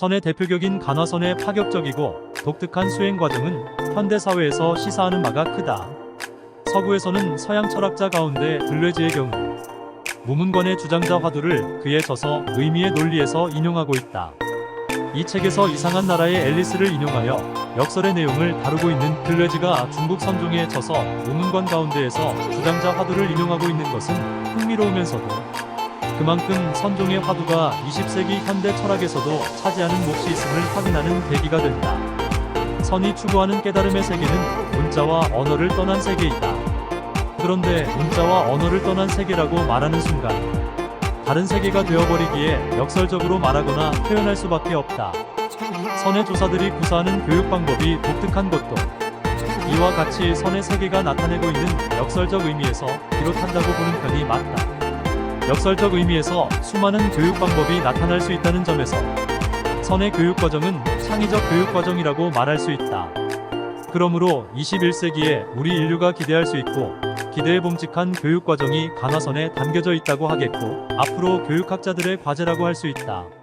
선의 대표격인 간화선의 파격적이고 독특한 수행 과정은 현대 사회에서 시사하는 바가 크다. 서구에서는 서양 철학자 가운데 들레즈의 경우 무문권의 주장자 화두를 그의 저서 의미의 논리에서 인용하고 있다. 이 책에서 이상한 나라의 앨리스를 인용하여 역설의 내용을 다루고 있는 들레즈가 중국 선종의 저서 무문권 가운데에서 주장자 화두를 인용하고 있는 것은 흥미로우면서도 그만큼 선종의 화두가 20세기 현대 철학에서도 차지하는 몫이 있음을 확인하는 계기가 된다. 선이 추구하는 깨달음의 세계는 문자와 언어를 떠난 세계이다. 그런데 문자와 언어를 떠난 세계라고 말하는 순간 다른 세계가 되어버리기에 역설적으로 말하거나 표현할 수밖에 없다. 선의 조사들이 구사하는 교육 방법이 독특한 것도 이와 같이 선의 세계가 나타내고 있는 역설적 의미에서 비롯한다고 보는 편이 맞다. 역설적 의미에서 수많은 교육 방법이 나타날 수 있다는 점에서 선의 교육 과정은 창의적 교육 과정이라고 말할 수 있다. 그러므로 21세기에 우리 인류가 기대할 수 있고 기대에 봄직한 교육 과정이 간화선에 담겨져 있다고 하겠고 앞으로 교육학자들의 과제라고 할 수 있다.